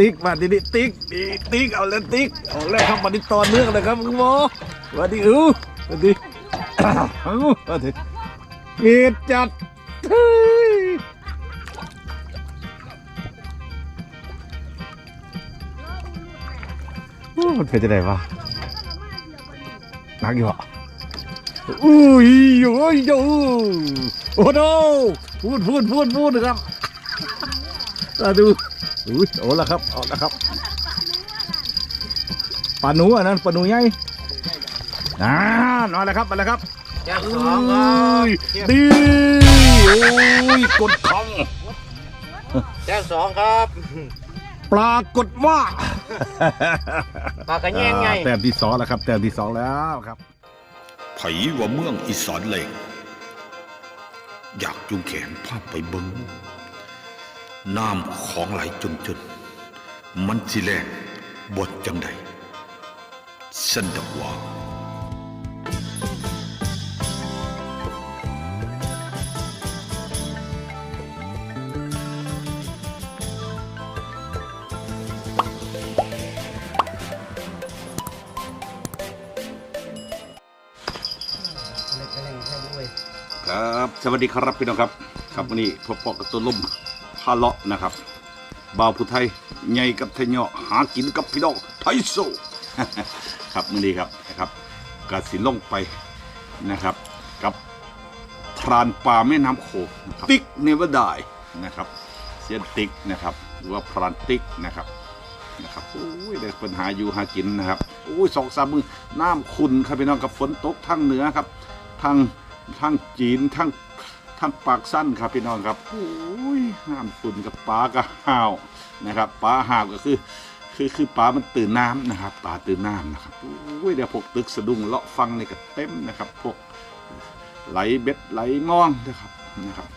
ติ๊กมาทีนี้ติ๊กนี่ติ๊กเอาแล้วติ๊กเอาแล้วครับมาดิตอนเนื่องเลยครับคุณหมอสวัสดีอู้สวัสดีอ้าวเอาสวัสดีเกียดจัดเฮ้ยโอ้มันเป็นจะไงวะนักอยู่อะอุ้ยโอ้ยโอ้โอ้โนพูดพูดพูดพูดนะครับมาดู อุ้ยโอ้ละครับเอาละครับปลาหนูอันนั้นปลาหนูใหญ่อ่านอนแล้วครับมาแล้วครับแจ้งสองครับดีโอ้ยกดคองแจ้งสองครับปรากฏว่าปลากระแยงไงอ่าแต้มที่สองแล้วครับแต้มที่สองแล้วครับไผว่าเมืองอีสานแหลงอยากจุงแขนภาพไปเบิง น้ำของไหลจนจนๆมันสิแลงบทจังใดสันดอกว่าครับ สวัสดีครับพี่น้องครับ ครับวันนี้พบปอกกับตัวล่ม พาเลาะนะครับบ่าวผู้ไทยใหญ่กับไทยเหาะหากินกับพี่น้องไทยโซครับมือนี้ครับนะครับกสินลงไปนะครับ กับพรานป่าแม่น้ำโขงนะครับติ๊กเนวดายนะครับเซียนติ๊กนะครับ หรือว่าพรานติ๊กนะครับนะครับโอ้ยได้ปัญหาอยู่หากินนะครับโอ้ยสองสามมือน้ำขุนครับพี่น้องกับฝนตกทางเหนือครับทางทางจีนทาง ทางปากสั้นครับพี่น้องครับโอ้ยน้ำขุนกับปลากระห่าวนะครับปลาห่าวก็คือคือคือปลามันตื่นน้ำนะครับปลาตื่นน้ำนะครับโอ้ยเดี๋ยวพวกตึกสะดุ้งเลาะฟังในี่ก็เต็มนะครับ พวกไหลเบ็ดไหลมองนะครับนะครับ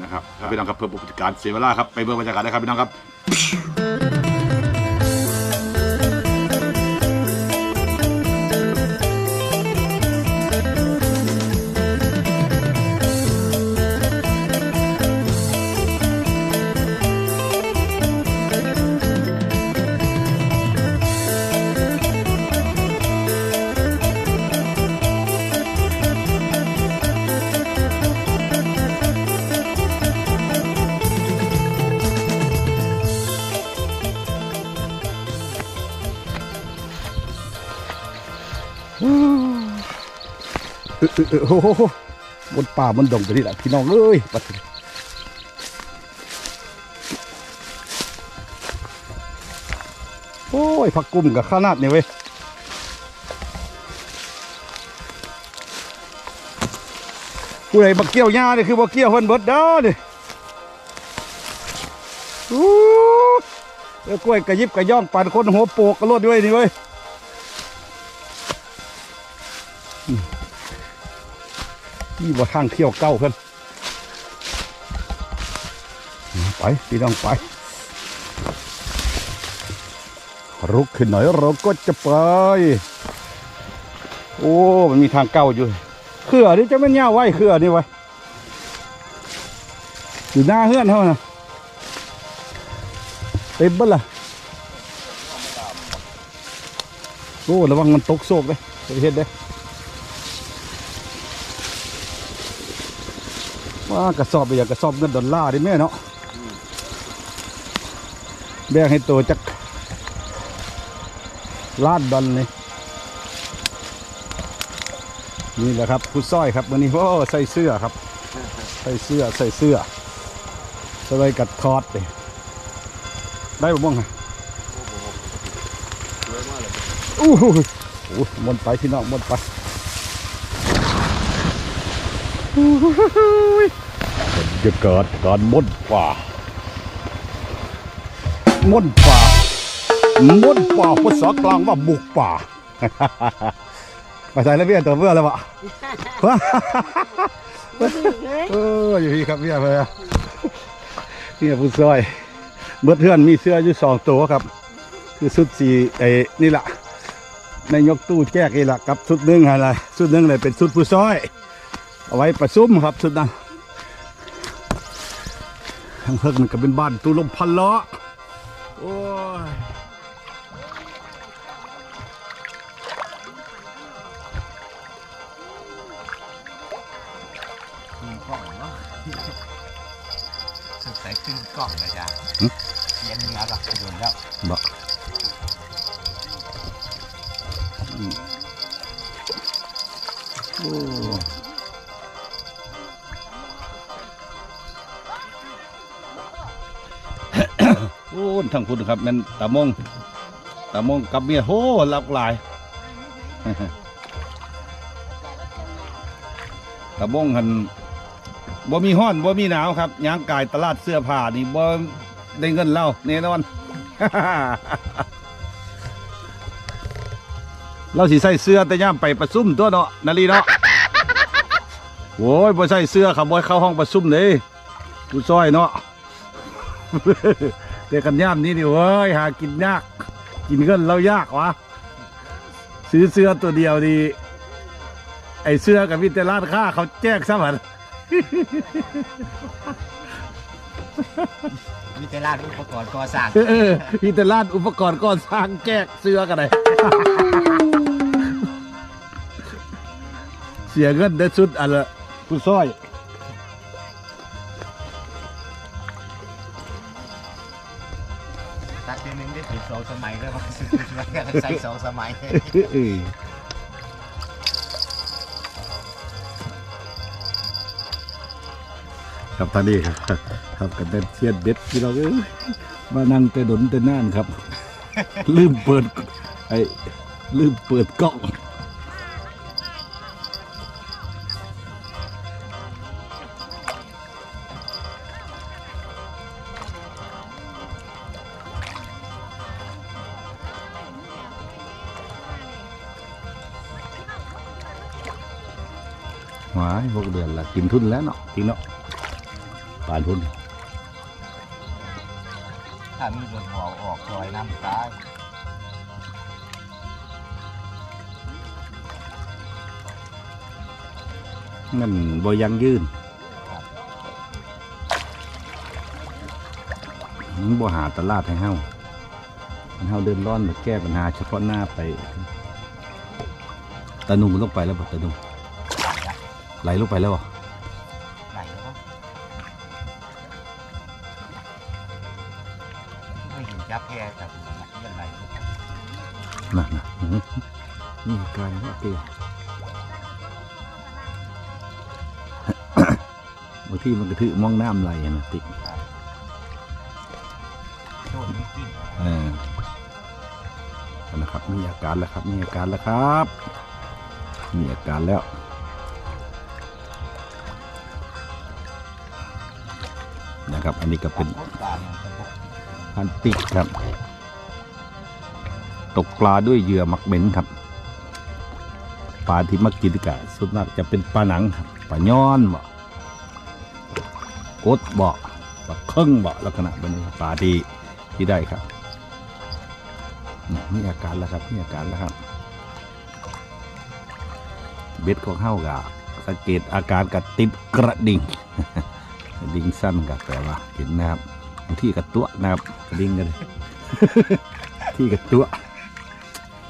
นะครับพี่น้องครับเพื่อปฏิการเสียเวลาครับไปเบิ่งบรรยากาศได้ครับพี่น้องครับ โอ้โหบนป่าบนดงไปนี่แหละพี่น้องเอ้ยปัดโอ้ยผักกุ้มกับข้านาดนี่เว้ยผู้ใดบักเกี้ยวหญ้านี่คือบักเกี้ยวเพิ่นเบิดเด้อนี่อู้แล้กล้วยกระยิบกระย่องปั่นคนหัวโปกกระโลดด้วยนี่เว้ย นี่บ่ทางเที่ยวเก้าเพิ่นไปพี่น้องไป รุกขึ้นหน่อยเราก็จะไป โอ้ มันมีทางเก้าอยู่เขื่อนี่จะไม่นย่าไว้เขื่อนี่ไว้อยู่หน้าเฮือนเท่านะเต็มบ้ล่ะโอ้ระวังมันตกโซกเลยเห็นเด้ ว่ากระสอบไปอย่างกระสอบเงินดอลลาร์ดิแม่เนาะแบ่งให้ตัวจักล้านดอลนี่นี่แหละครับผู้ซ้อยครับวันนี้โอ้ใส่เสื้อครับ ใส่เสื้อใส่เสื้อสบายกัดคอร์ดเลยได้บ่บ้างฮะอู้หูโอ้หมนไปพี่น้องหมนไป อู้หูจะเกิดการม่นป่าม่นป่าม่นป่าภาษากลางว่าบุกป่าไปใส่แล้วเบี้ยตัวเบื่อแล้ววะเอออยู่ที่ครับเบี้ยไปอะเนี่ยผู้ซอยเบิดเทือนมีเสื้ออยู่สองตัวครับ คือชุดสีไอ้นี่แหละในยกตู้แจกนี่แหละกับชุดหนึงอะไรชุดหนึงเลยเป็นชุดผู้ซอย เอาไว้ประซุ่มครับชุดนั้นทางเพิกมันก็เป็นบ้านตู้ลมพันล้อโโอ้ยขึ้นกล้องเนาะสงสัยขึ้นกล้องเลยจ้ะเสียงเนื้อกับโดนแล้วบ่อืมโอ้ โอ้ทั้งคุณครับแมันตามงตามงกับเมียโหหลากหลายตามงหันบ่มีห้อนบ่มีหนาวครับย่างกายตลาดเสื้อผ้านี่บ่ได้เงินเล่าแน่นอนเราสิใส่เสื้อแต่ย่ามไปประชุมตัวเนาะนาลีเนาะโอ้ยบ่ใส่เสื้อครับบ่เข้าห้องประชุมเลยกูซอยเนาะ แต่กันย่ามนี้นี่เว้ยหากินยาก กินเงินเรายากวะซื้อเสื้อตัวเดียวดี ไอเสื้อกับวิเตร้านค้าเขาแจ้งซะมันมีแต่ร้านอุปกรณ์ก่อสร้างเออวิเตร้านอุปกรณ์ก่อสร้างแจกเสื้อกันเลยเสียเงินได้สุดอันละคุณซ้อย ใส่สองสมัยเออครับท่านนี้ครับครับกันเป็นเชียนเด็ดพี่เราเอ้ยมานั่งแต่ดนแต่น่านครับ ลืมเปิดไอ้ลืมเปิดกล้อง หวายหกเดือนละกินทุนแล้วเนาะจริงเนาะปานทุนถ้ามีรถหอออกซอยน้ำตายนั่นบ่ยังยืนมันบ่หาตลาดให้เฮามันเฮาเดินร้อนมาแก้ปัญหาเฉพาะหน้าไปตะนุ่มมันลงไปแล้วบ่ตะนุ่ม ไหลลงไปแล้วบ่ไหลแล้วก็ไม่เห็นจับแค่จับเรื่องไหลน่ะน่ะอื้อหือนี่กลายว่าเกลียบางทีมันกระถือมองน้ำไหลอะนะติ๊กโดนไม่กินเออนะครับ มีอาการแล้วครับ มีอาการแล้วครับ มีอาการแล้ว นะครับ อันนี้ก็เป็นพันติกครับ ตกปลาด้วยเหยื่อมักเหม็นครับ ปลาที่มากินกะส่วนมากจะเป็นปลาหนังครับปลาย้อนบ่กดบ่ปลาเครึ่งบ่ลักษณะแบบนี้ปลาที่ที่ได้ครับอืมมีอาการแล้วครับมีอาการแล้วครับเบ็ดของเฮากะสังเกตอาการกับติดกระดิ่ง กระดิ่งสั้นกับแปลว่าเห็นนะครับบางที่กระตัวนะครับกระดิ่งกันเลยที่กระตัว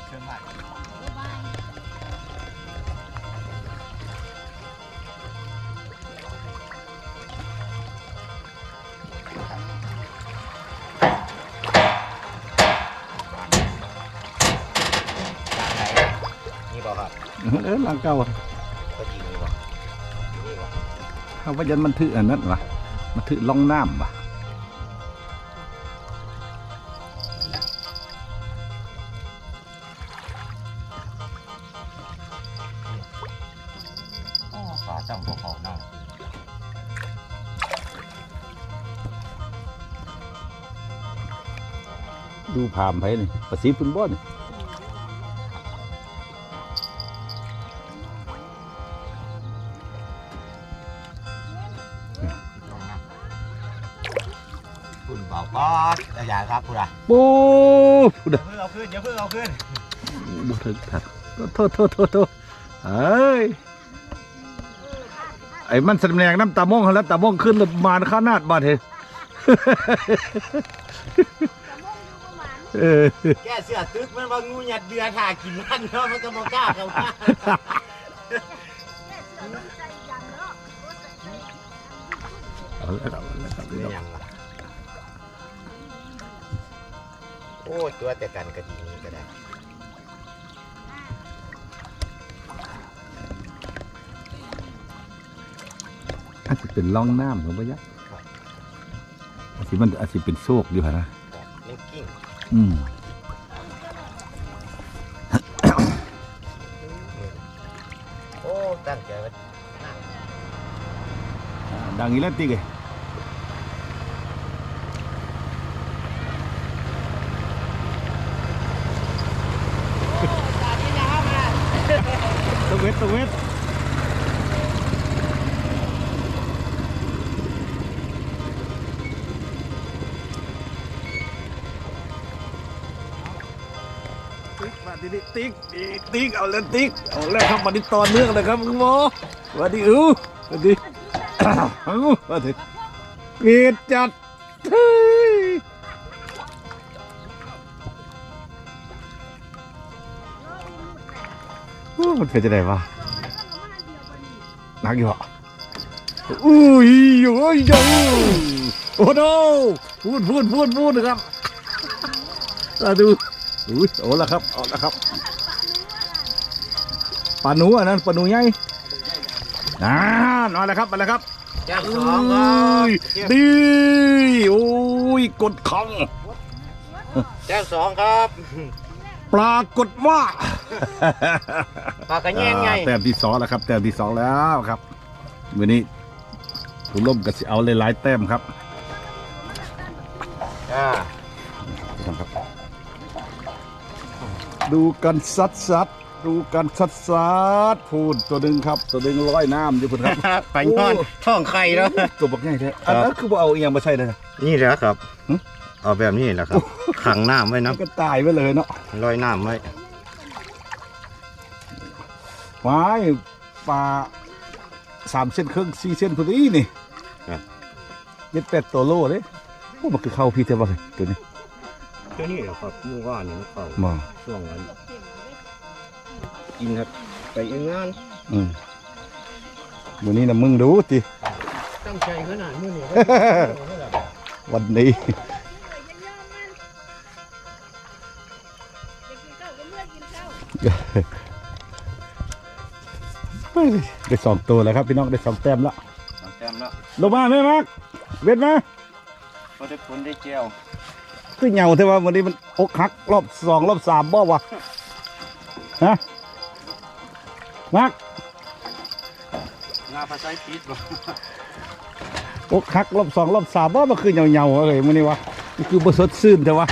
เชื่อมากนี่บอกครับเออหลังเก่า ว่ายันมันถืออันนั้นวะมันถือล่องน้ำวะอ๋อปลาจังพวกเขาเน่าดูผามไปนี่ประสีฟุตบอนี่ บอกก็อย่างครับคุณอะโอ้พูดอย่าเพิ่งเอาขึ้นอย่าเพิ่งเอาขึ้นบ่ถึงทัดโทษโทษโทษโทษเอ้ยไอ้มันสำแสดงน้ำตามองแล้วตามองขึ้นแล้วมานข้านาดบาดเฮตะมงเออแก้เสือตึกมันว่างูหยัดเดือถ่ากินมันเนาะมันก็บ่กล้าเข้ามาเอาละครับเอาละครับเป็นหยังล่ะ อ้ยตัวแต่กันก็ดีนี้ก็ได้อาจจะเป็นร่องน้ำของพะยะอาจจะมันอาจจะเป็นโซกอยู่ฮะนะครับมันกิ้งอืมโอ้ตั้งใจไว้ดังอีแล้วติ๊กเอ้ มาดิดิติ๊กติ๊กติ๊กเอาแล้วติ๊กเอาแล้วครับมาดิตอนเนื่องเลยครับคุณหมอสวัสดีอือสวัสดีเอามาดิเกียดจัดเฮ้ยโอ้มันเป็นจะไงวะนักอยู่เหรออุ้ยโอ้ยโอ้โอ้โนพูดพูดพูดพูดนะครับมาดู อุ้ยโอ้ละครับเอาละครับปลาหนูอันนั้นปลาหนูใหญ่อ่านอนแล้วครับมาแล้วครับแก้มสองครับดีโอ้ยกดคองแก้มสองครับปรากฏว่าปากกระแยงไงอ่าแต้มที่สองแล้วครับแต้มที่สองแล้วครับวันนี้ผู้ล่มก็สิเอาหลายๆแต้มครับอ่า ดูกันซัดซัดๆดูกันซัดซัดๆพูดตัวหนึ่งครับ ตัวหนึ่งร้อยน้ำอยู่พุ่นครับไปนอนท้องไข่แล้วตัวบักใหญ่แท้อันนั้นคือบ่เอาอีหยังมาใช่เลยนะนี่แหละครับหึเอาแบบนี้แหละครับ ขังน้ำไว้มันะนก็ตายไปเลยเนาะลอยน้ำไว้ว้ายปลาสามเส้นครึ่งสี่เส้นพอดีนี่ครับเย็ดแปดตัวโลเลยโอ้มันคือเข้าพี่เท่าไหร่ตัวนี้ ตัวนี้แหละครับมู่ว่านี่มันเข้ามาช่วงนั้นกินครับไปเองงานอืมวันนี้นะมึงดูติ ตั้งใจขนาดนี้นี่วันนี้ ได้สองตัวแล้วครับพี่น้องได้สองแต้มแล้วแต้มแล้วลงมาแม่มักเว็ดมาพอได้ผลได้เจียว คือเหงาเท่ว่าวันนี้มันอกหักรอบสองรอบสามบ่วะฮะมักงาภาษาปีดบ่อกหักรอบสองรอบสามบ่มาคือเหงาๆอะไรมันนี่วะมันคือบ่สดชื่นแต่ว่า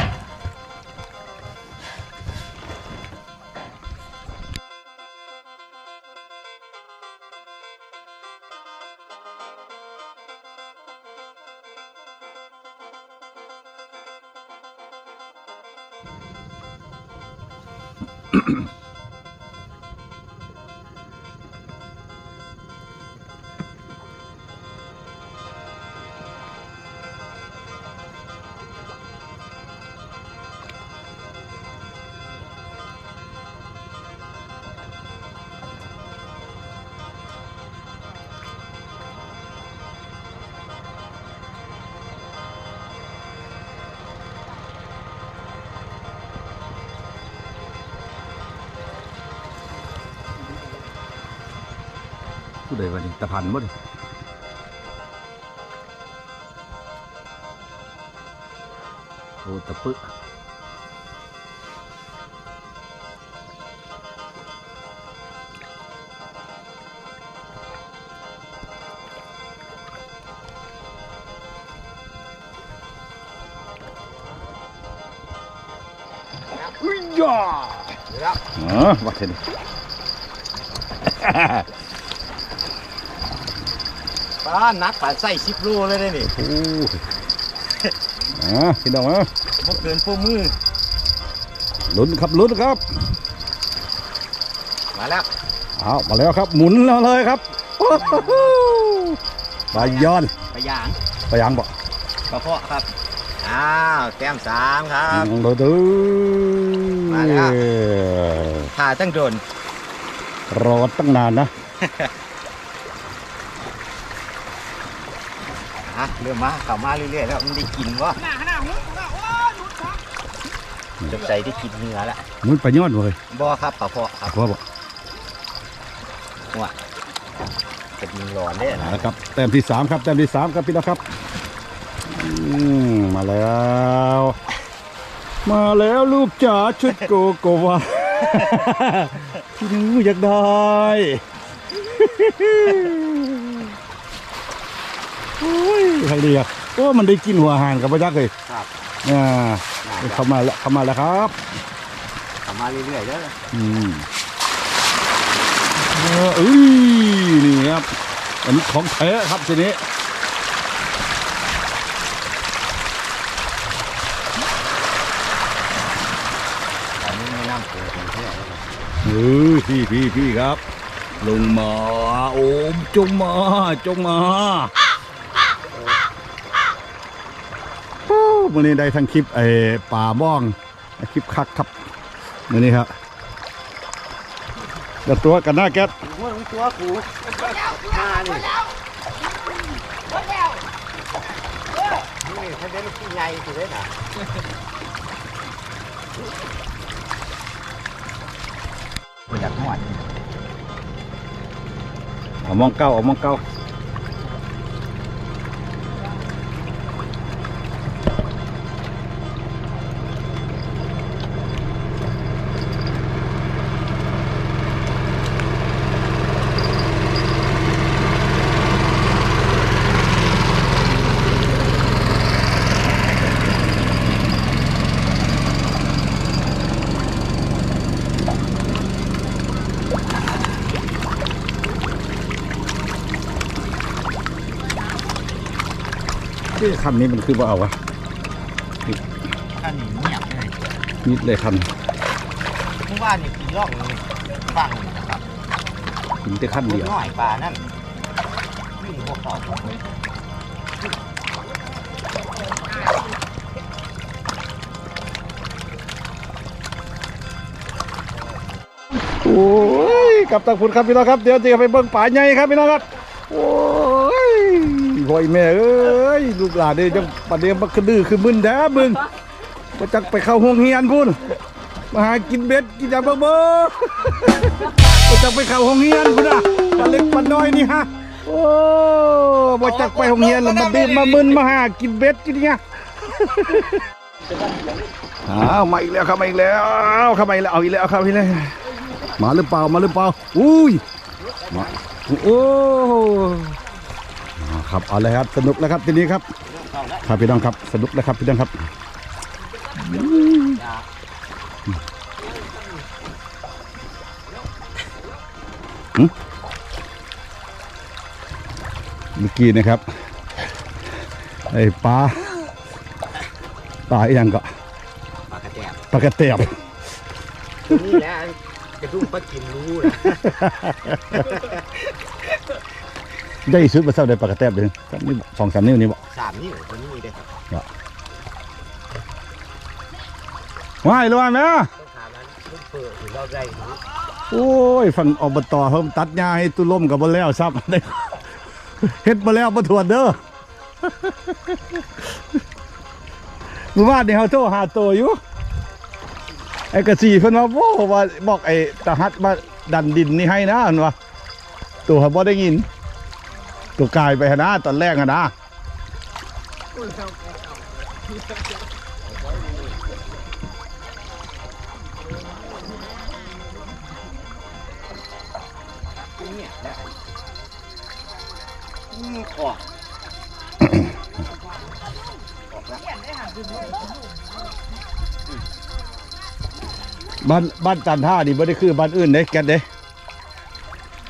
ผู้ใดวันนี้ตะพันบ่ดิโอ้ตะปึอุ้ยย่าครับอ๋อวัดเห็น ป้านักป่าใส่สิบโลเลยได้นี่โอ้อ่าพี่น้องอะบ่เกินโป้มือ ลุ้นครับลุ้นครับมาแล้วเอามาแล้วครับ หมุนแล้วเลยครับโอ้โหปลาย้อนไปย่างปลายางบ่กระเพาะครับอ่อ้าวแต้มสามครับน้องโดดูมาแล้ว ถ่าตั้งโดนรอตั้งนานนะ อะเริ่มมาเข้ามาเรื่อยๆแล้วมันได้กินวะจบใจได้กินเนื้อแล้วมันไปยอดเลยบ่ครับปลาเพาะครับว่าบอกกระดิ่งร้อนเด้อนะนะครับแต้มที่สามครับแต้มที่สามครับพี่น้องครับอืมมาแล้ว มาแล้วลูกจ๋าชุดโกโกวาพี่หนูอยากได้ โอ้ยทางดีอะโอ้มันได้กินหัวอาหารกับพระยักษ์เลยครับอ่าน่าจะเข้ามาแล้วเข้ามาแล้วครับเข้ามาเรื่อยๆเด้ออืมเอออุ้ยนี่ครับอันนี้ของแท้ครับทีนี้อันนี้ไม่น้ำเกลือเป็นเท่าไหร่แล้วเออพี่พี่พี่ครับ ลงมาโอมจงมาจงมา โอ้มื่อนี้ได้ทั้งคลิปไอ้ป่าบ้องคลิปคักครับมื่อนี้ครับเดี๋ยวตัวกันหน้าแก๊สหัวมึงตัวกูมานี่นี่ถ้าเป็นลูกที่ใหญ่สิเด้อน่ะบ่อยากหอดเอามองเก้าเอามองเก้า ที่คันนี้มันคือว่าเอาวะท่านนี่เงียบเลยนิดเลยคันเมื่อวานนี่กินร่องฟังนะครับถึงแต่ขั้นลูเดีกยวน้อยปลานั่นวิ่งพวกเขาผมเลยโอ้ยกลับตางคุณครับพี่น้องครับเดี๋ยวจะไปเบิ่งป่าใหญ่ครับพี่น้องครับโอ้ยพ่อยแม่เอ้ย ลูกหลานเด้จังประเดี๋ยวมันคือดื้อคือมึนแด้มึงมาจักไปเข้าห้องเฮียนพุ่นมาหากินเบ็ดกินยาเบิ่งเบิ่งมาจักไปเข้าห้องเฮียนพุ่นอะปลาเล็กปลาน้อยนี่ฮะโอ้มาจักไปห้องเฮียนแล้วมาดื่มมามึนมาหากินเบ็ดกินเนี่ยอ้าวมาอีกแล้วครับมาอีกแล้วเข้ามาอีกแล้วเอาอีกแล้วครับพี่เลยมาหรือเปล่ามาหรือเปล่าอุ้ยมาโอ้ ครับเอาเลยครับสนุกแล้วครับทีนี้ครับครับพี่น้องครับสนุกแล้วครับพี่น้องครับหืมเมื่อกี้นะครับไอ้ปลาปลาอหย่างก็ปลากระแจบปลากระเตียบนี่แหละกระดุ้งปลากินรู้นะ ได้สุดมาเศร้าได้ปลากระเตียบเลยสามนิ้วสองสามนิ้วนี่บอกสามนิ้วตัวนี้เลยครับว่ายเลยว่ายไหมต้องถามนั้นลูกเปิดหรือเราได้รู้โอ้ยฝั่งอบตเพิ่มตัดหญ้าให้ตุล่มกับบนแล้วซับได้เฮ็ดมาแล้วมาถวดเด้อเมื่อวานนี่เขาโทรหาตัวอยู่ไอ้กระสีเพิ่นว่าโว้ว่าบอกไอ้ตาฮัดมาดันดินนี่ให้นะอันว่าตัวเขาบ่ได้ยิน ตัวกายไปหนนะตอนแรกอะนะเนี่ยได้อืมออกออกแล้วบ้านบ้านตันท่านี่ไม่ได้คือบ้านอื่นเด้แกนเด้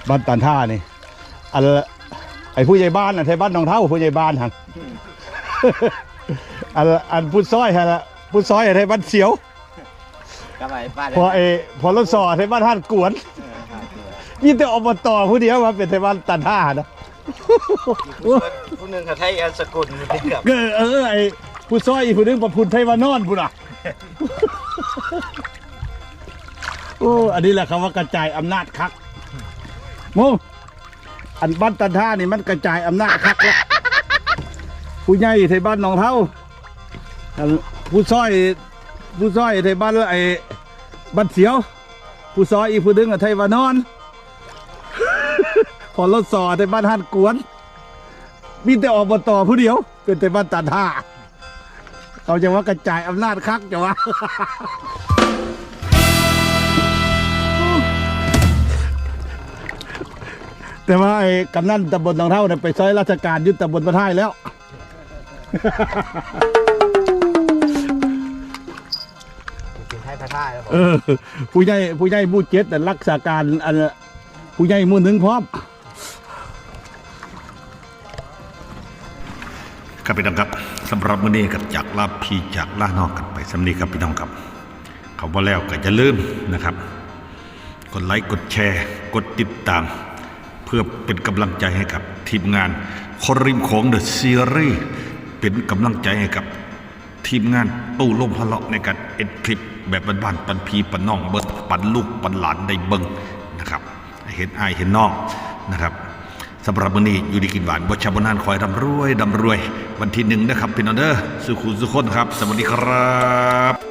บ้านตันท่านี่อันละไอ้ผู้ใหญ่บ้านน่ะไทยบ้านหนองเท่าผู้ใหญ่บ้านหันอันละอันพุทธซอยฮะละพุทธซอยไทยบ้านเสียวกลับไปบ้านพอไอ้พอรถสอไทยบ้านท่านกวนเออครับยี่แต่อบตผู้เดียวมาเป็นไทยบ้านตันท่านะผู้หนึ่งเขาไทยอันสกุลนี่เป็นกับ เออเออไอ้ผู้ซอยอีกผู้หนึงประพุนไทยวานอนผู้น่ะ โอ้ อันนี้แหละคำว่ากระจายอำนาจคักโม อันบ้านตันท่านี่มันกระจายอำนาจคักแล้วผู้ใหญ่ไทยบ้านหนองเท่าอันผู้ซอยผู้ซอยไทยบ้านไอ้บ้านเสียว ผู้ซอยอีกผู้หนึงอะไทยวานอน พอรถสอไทยบ้านหันกวน มีแต่ออกมาต่อผู้เดียว เป็นไทยบ้านตันท่าเขาจะว่ากระจายอำนาจคักจะว่า แต่ว่าไอ้กำนันตำบลหนองเท่าเนี่ยไปซอยราชการยึดตำบลพระท่ายแล้ว กินให้พระท่าแล้วผมเออ ผู้ใหญ่ผู้ใหญ่หมู่เจ็ดแต่ะรักษาการอันผู้ใหญ่หมู่หนึ่งพร้อม ครับพี่น้องครับสำหรับมื้อนี้ครับจากลาพี่จากลานอกกันไปสำนีครับพี่น้องครับเขาว่าแล้วก็จะลืมนะครับ กดไลค์กดแชร์ กดติดตามเพื่อเป็นกำลังใจให้กับทีมงานคนริมของเดอะซีรีส์เป็นกำลังใจให้กับทีมงานตู้ล่มพะเลาะในการเอ็ดคลิป แบบบ้านๆปันพีปันน้องเบิดปันลูกปันหลานได้เบิงนะครับเห็นอายเห็นน้องนะครับสำหรับวันนี้อยู่ดีกินหวานบชาบนานคอยร่ำรวยร่ำรวย วันที่หนึ่งนะครับพี่น้องเด้อสุขุสุขคนครับ สวัสดีครับ